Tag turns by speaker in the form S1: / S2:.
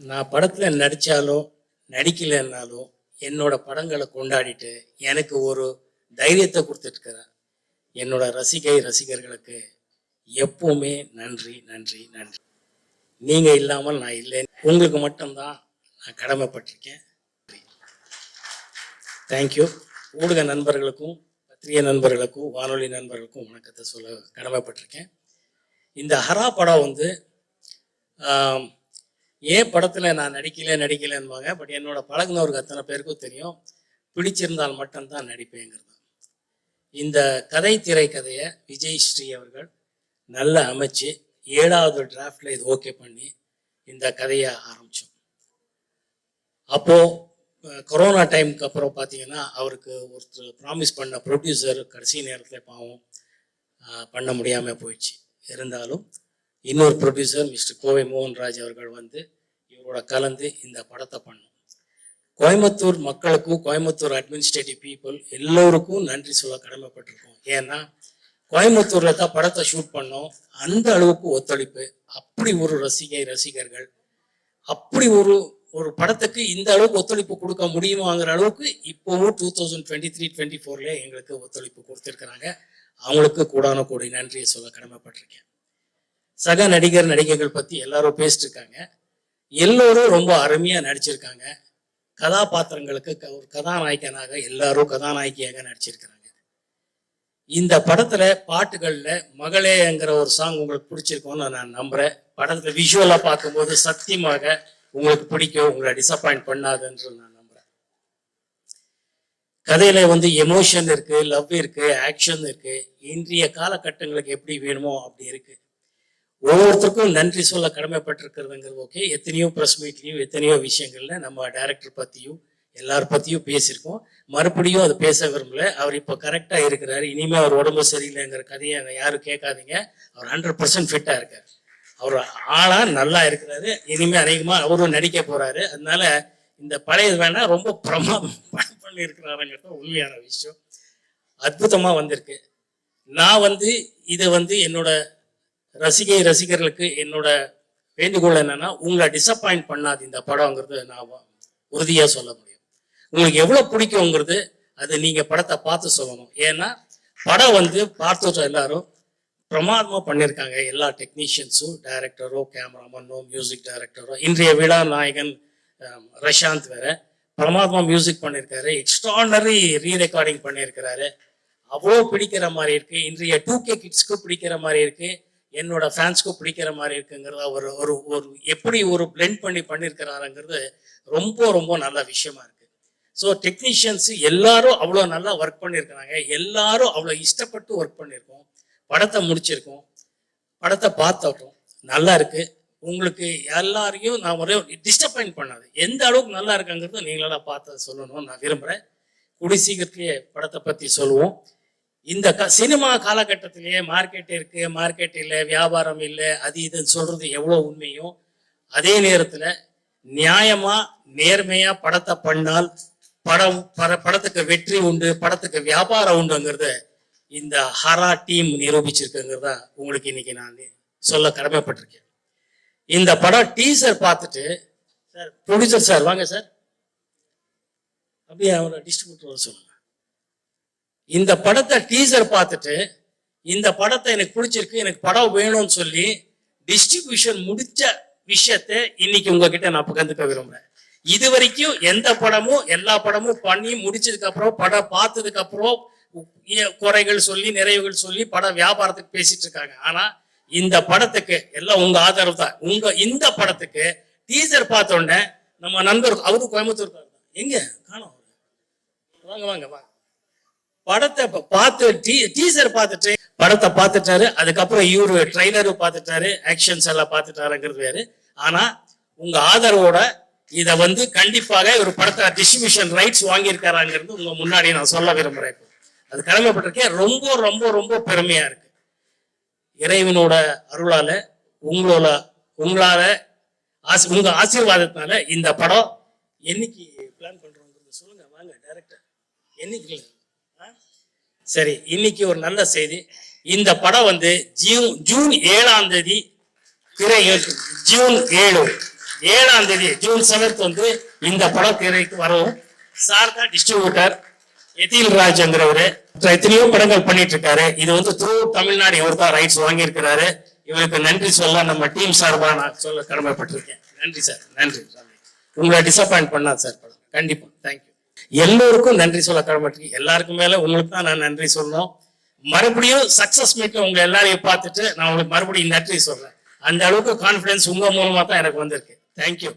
S1: நான் படத்தில் நடித்தாலும் நடிக்கலைன்னாலும் என்னோட படங்களை கொண்டாடிட்டு எனக்கு ஒரு தைரியத்தை கொடுத்துட்ருக்கிறேன் என்னோட ரசிகை ரசிகர்களுக்கு எப்பவுமே நன்றி நன்றி நன்றி. நீங்கள் இல்லாமல் நான் இல்லை. உங்களுக்கு மட்டும்தான் நான் கடமைப்பட்டிருக்கேன். தேங்க்யூ ஊடக நண்பர்களுக்கும் பத்திரிகை நண்பர்களுக்கும் வானொலி நண்பர்களுக்கும் வணக்கத்தை சொல்ல கடமைப்பட்டிருக்கேன். இந்த ஹரா படம் வந்து ஏன் படத்தில் நான் நடிக்கல நடிக்கலைன்பாங்க பட் என்னோட பழகினவருக்கு அத்தனை பேருக்கும் தெரியும். பிடிச்சிருந்தால் மட்டும்தான் நடிப்பேங்கிறது. இந்த கதை திரைக்கதையை விஜய் ஸ்ரீ அவர்கள் நல்லா அமைச்சு ஏழாவது டிராஃப்டில் இது ஓகே பண்ணி இந்த கதையை ஆரம்பித்தோம் அப்போது கொரோனா டைமுக்கு அப்புறம் பார்த்தீங்கன்னா அவருக்கு ஒருத்தர் ப்ராமிஸ் பண்ண ப்ரொடியூசர் கடைசி நேரத்தில் பாவம் பண்ண முடியாமல் போயிடுச்சு. இருந்தாலும் இன்னொரு ப்ரொடியூசர் மிஸ்டர் கோவை மோகன்ராஜ் அவர்கள் வந்து இவரோட கலந்து இந்த படத்தை பண்ணும். கோயம்புத்தூர் மக்களுக்கும் கோயம்புத்தூர் அட்மினிஸ்ட்ரேட்டிவ் பீப்புள் எல்லோருக்கும் நன்றி சொல்ல கடமைப்பட்டிருக்கோம். ஏன்னா கோயம்புத்தூர்ல தான் படத்தை ஷூட் பண்ணோம். அந்த அளவுக்கு ஒத்துழைப்பு அப்படி ஒரு ரசிகை ரசிகர்கள் அப்படி ஒரு ஒரு படத்துக்கு இந்த அளவுக்கு ஒத்துழைப்பு கொடுக்க முடியுமாங்கிற அளவுக்கு இப்போவும் two thousand twenty three twenty ஃபோர்ல எங்களுக்கு ஒத்துழைப்பு கொடுத்துருக்குறாங்க. அவங்களுக்கு கூடான கூடி நன்றியை சொல்ல கடமைப்பட்டிருக்கேன். சக நடிகர் நடிகைகள் பற்றி எல்லாரும் பேசிட்டு இருக்காங்க எல்லோரும் ரொம்ப அருமையாக நடிச்சிருக்காங்க. கதாபாத்திரங்களுக்கு க- ஒரு கதாநாயகனாக எல்லாரும் கதாநாயகியாக நடிச்சிருக்கிறாங்க. இந்த படத்துல பாட்டுகள்ல மகளேங்கிற ஒரு சாங் உங்களுக்கு பிடிச்சிருக்கோன்னு நான் நம்புறேன். படத்துல விஷுவலா பார்க்கும்போது சத்தியமாக உங்களுக்கு பிடிக்கும் உங்களை டிசப்பாயிண்ட் பண்ணாதுன்று நான் நம்புறேன். கதையில வந்து எமோஷன் இருக்கு லவ் இருக்கு ஆக்ஷன் இருக்கு. இன்றைய காலகட்டங்களுக்கு எப்படி வேணுமோ அப்படி இருக்கு. ஒவ்வொருத்தருக்கும் நன்றி சொல்ல கடமைப்பட்டிருக்கிறதுங்கிறது ஓகே எத்தனையோ ப்ரெஸ் மீட்லையும் எத்தனையோ விஷயங்களில் நம்ம டைரக்டர் பற்றியும் எல்லார் பற்றியும் பேசியிருக்கோம். மறுபடியும் அது பேச விரும்பல. அவர் இப்போ கரெக்டாக இருக்கிறார். இனிமேல் அவர் உடம்பு சரியில்லைங்கிற கதையை யாரும் கேட்காதீங்க. அவர் ஹண்ட்ரட் பர்சன்ட் ஃபிட்டாக இருக்கார். அவர் ஆளாக நல்லா இருக்கிறாரு. இனிமேல் அநேகமாக அவரும் நடிக்க போகிறாரு அதனால இந்த பழையது வேணால் ரொம்ப பிரமாதம் பண்ணி இருக்கிறாருங்கிறது உண்மையான விஷயம். அற்புதமாக வந்திருக்கு. நான் வந்து இதை வந்து என்னோட ரசிகை ரசிகர்களுக்கு என்னோட வேண்டுகோள் என்னன்னா உங்களை டிசப்பாயிண்ட் பண்ணாது இந்த படம்ங்கிறது நான் உறுதியாக சொல்ல முடியும். உங்களுக்கு எவ்வளோ பிடிக்குங்கிறது அது நீங்கள் படத்தை பார்த்து சொல்லணும். ஏன்னா படம் வந்து பார்த்துட்டு எல்லாரும் பிரமாதமாக பண்ணியிருக்காங்க எல்லா டெக்னீஷியன்ஸும் டைரக்டரோ கேமராமேனோ மியூசிக் டைரக்டரோ இன்றைய விழா நாயகன் ரஷாந்த் வேற பிரமாதமாக மியூசிக் பண்ணியிருக்காரு எக்ஸ்ட்ராடனரி ரீ ரெக்கார்டிங் பண்ணியிருக்கிறாரு அவ்வளோ பிடிக்கிற மாதிரி இருக்கு. இன்றைய டூ கே கிட்ஸ்க்கு பிடிக்கிற மாதிரி இருக்குது என்னோட ஃபேன்ஸ்க்கும் பிடிக்கிற மாதிரி இருக்குங்கிறத அவர் ஒரு ஒரு எப்படி ஒரு பிளெண்ட் பண்ணி பண்ணியிருக்கிறாருங்கிறது ரொம்ப ரொம்ப நல்ல விஷயமா இருக்கு. ஸோ டெக்னீஷியன்ஸ் எல்லாரும் அவ்வளோ நல்லா ஒர்க் பண்ணியிருக்கிறாங்க எல்லாரும் அவ்வளோ இஷ்டப்பட்டு ஒர்க் பண்ணியிருக்கோம் படத்தை முடிச்சிருக்கோம். படத்தை பார்த்தோம் நல்லா இருக்கு. உங்களுக்கு எல்லாரையும் நான் ஒரே டிஸ்டப்பாயின் பண்ணாது. எந்த அளவுக்கு நல்லா இருக்குங்கிறது நீங்களெல்லாம் பார்த்து சொல்லணும்னு நான் விரும்புகிறேன் கூடி சீக்கிரத்திலேயே படத்தை பற்றி சொல்லுவோம். இந்த க சினிமா காலகட்டத்திலேயே மார்க்கெட் இருக்கு மார்க்கெட் இல்லை வியாபாரம் இல்லை அது இதுன்னு சொல்றது எவ்வளோ உண்மையும் அதே நேரத்தில் நியாயமா நேர்மையா படத்தை பண்ணால் படம் பட- படத்துக்கு வெற்றி உண்டு படத்துக்கு வியாபாரம் உண்டுங்கிறத இந்த ஹரா டீம் நிரூபிச்சிருக்குங்கிறத உங்களுக்கு இன்னைக்கு நான் சொல்ல கடமைப்பட்டிருக்கேன். இந்த படம் டீசர் பார்த்துட்டு சார். ப்ரொடியூசர் சார் வாங்க சார். அப்படியே அவரை டிஸ்ட்ரிபியூட்டர் சொல்லுங்க. இந்த படத்தை டீசர் பார்த்துட்டு இந்த படத்தை எனக்கு பிடிச்சிருக்கு எனக்கு படம் வேணும்னு சொல்லி டிஸ்ட்ரிபியூஷன் முடிச்ச விஷயத்தை இன்னைக்கு உங்ககிட்ட நான் பகிர்ந்துக்க விரும்புறேன். இது வரைக்கும் எந்த படமும் எல்லா படமும் பண்ணி முடிச்சதுக்கு அப்புறம் படம் பார்த்ததுக்கு அப்புறம் குறைகள் சொல்லி நிறைவுகள் சொல்லி படம் வியாபாரத்துக்கு பேசிட்டு இருக்காங்க. ஆனா இந்த படத்துக்கு எல்லாம் உங்க ஆதரவு தான். உங்க இந்த படத்துக்கு டீசர் பார்த்த உடனே நம்ம நண்பர் அவரு கோயம்புத்தூர் எங்க? காணோம். வாங்க வாங்க வாங்க. படத்தை பார்த்து டீ- டீசர் பார்த்துட்டு படத்தை பார்த்துட்டாரு. அதுக்கப்புறம் இவரு ட்ரைலரும் பார்த்துட்டாரு. ஆக்ஷன்ஸ் எல்லாம் பார்த்துட்டாருங்கிறது வேறு. ஆனா உங்க ஆதரவோட இதை வந்து கண்டிப்பாக ஒரு படத்தை டிஸ்ட்ரிபியூஷன் ரைட்ஸ் வாங்கியிருக்காராங்கிறது உங்க முன்னாடி நான் சொல்ல விரும்புறேன் அது கடமைப்பட்டிருக்கேன் ரொம்ப ரொம்ப ரொம்ப பெருமையா இருக்கு. இறைவனோட அருளால உங்களோட உங்களால ஆசி- உங்க ஆசீர்வாதத்தினால இந்த படம் என்னைக்கு பிளான் பண்றோங்கிறது சொல்லுங்க. வாங்க டைரக்டர் என்னைக்கு சரி இன்னைக்கு ஒரு நல்ல செய்தி. இந்த படம் வந்து ஜூன் ஜூன் ஏழாம் தேதி திரை ஜூன் ஏழு. ஏழாம் தேதி ஜூன் செவன்த் வந்து இந்த படம் திரைக்கு வரும் சாரதா டிஸ்ட்ரிபியூட்டர் எதில் ராஜ்ங்கிறவரு எத்தனையோ படங்கள் பண்ணிட்டு இருக்காரு இது வந்து த்ரூ தமிழ்நாடு இவர் தான் ரைட்ஸ் வாங்கியிருக்கிறாரு. இவருக்கு நன்றி சொல்ல நம்ம டீம் சார்பாக நான் சொல்ல கடமைப்பட்டிருக்கேன். நன்றி சார் நன்றி. உங்களை டிசப்பாயிண்ட் பண்ணா சார் படம். கண்டிப்பா தேங்க்யூ எல்லோருக்கும் நன்றி சொல்ல கடமைப்பட்டிருக்கேன் எல்லாருக்கும் மேல உங்களுக்கு தான் நான் நன்றி சொல்லணும். மறுபடியும் சக்சஸ் மீட்ல உங்க எல்லாரையும் பார்த்துட்டு நான் உங்களுக்கு மறுபடியும் நன்றி சொல்றேன். அந்த அளவுக்கு கான்பிடன்ஸ் உங்க மூலமா தான் எனக்கு வந்திருக்கு. தேங்க்யூ